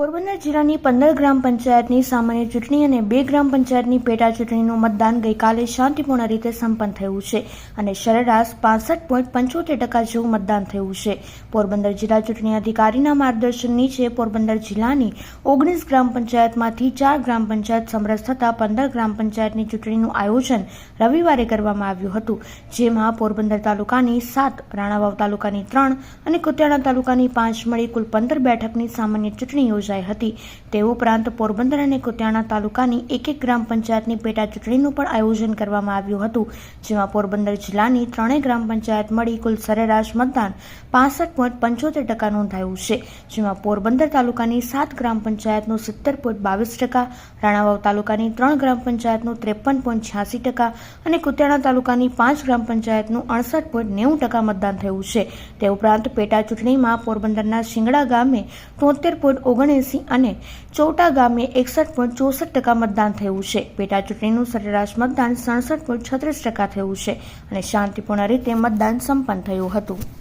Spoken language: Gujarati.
પોરબંદર જિલ્લાની પંદર ગ્રામ પંચાયતની સામાન્ય ચૂંટણી અને બે ગ્રામ પંચાયતની પેટા ચૂંટણીનું મતદાન ગઈકાલે શાંતિપૂર્ણ રીતે સંપન્ન થયું છે અને સરેરાશ પાસઠ પોઈન્ટ પંચોતેર ટકા જેવું મતદાન થયું છે. પોરબંદર જિલ્લા ચૂંટણી અધિકારીના માર્ગદર્શન નીચે પોરબંદર જિલ્લાની ઓગણીસ ગ્રામ પંચાયતમાંથી ચાર ગ્રામ પંચાયત સમરસ થતાં પંદર ગ્રામ પંચાયતની ચૂંટણીનું આયોજન રવિવારે કરવામાં આવ્યું હતું, જેમાં પોરબંદર તાલુકાની સાત, રાણાવાવ તાલુકાની ત્રણ અને કુતિયાણા તાલુકાની પાંચ મળી કુલ પંદર બેઠકની સામાન્ય ચૂંટણી યોજાઈ હતી. તે ઉપરાંત પોરબંદર અને કુતિયાણા તાલુકાની એક એક ગ્રામ પંચાયતની પેટા ચૂંટણીનું પણ આયોજન કરવામાં આવ્યું હતું, જેમાં પોરબંદર જિલ્લાની ત્રણેય ગ્રામ પંચાયત મળી કુલ સરેરાશ મતદાન પાસઠ પોઈન્ટ પંચોતેર ટકા નોંધાયું છે, જેમાં પોરબંદર તાલુકાની સાત ગ્રામ પંચાયતનું સિત્તેર પોઈન્ટ બાવીસ ટકા, રાણાવાવ તાલુકાની ત્રણ ગ્રામ પંચાયતનું ત્રેપન પોઈન્ટ છ્યાસી ટકા અને કુતિયાણા તાલુકાની પાંચ ગ્રામ પંચાયતનું અડસઠ પોઈન્ટ નેવું ટકા મતદાન થયું છે. તે ઉપરાંત પેટા ચૂંટણીમાં પોરબંદરના શિંગડા ગામે તોતેર પોઈન્ટ ઓગણએંસી અને ચોટા ગામે એકસઠ પોઈન્ટ ચોસઠ ટકા મતદાન થયું છે. પેટા ચૂંટણીનું સરેરાશ મતદાન સડસઠ પોઈન્ટ છત્રીસ ટકા થયું છે અને શાંતિપૂર્ણ રીતે મતદાન સંપન્ન થયું હતું.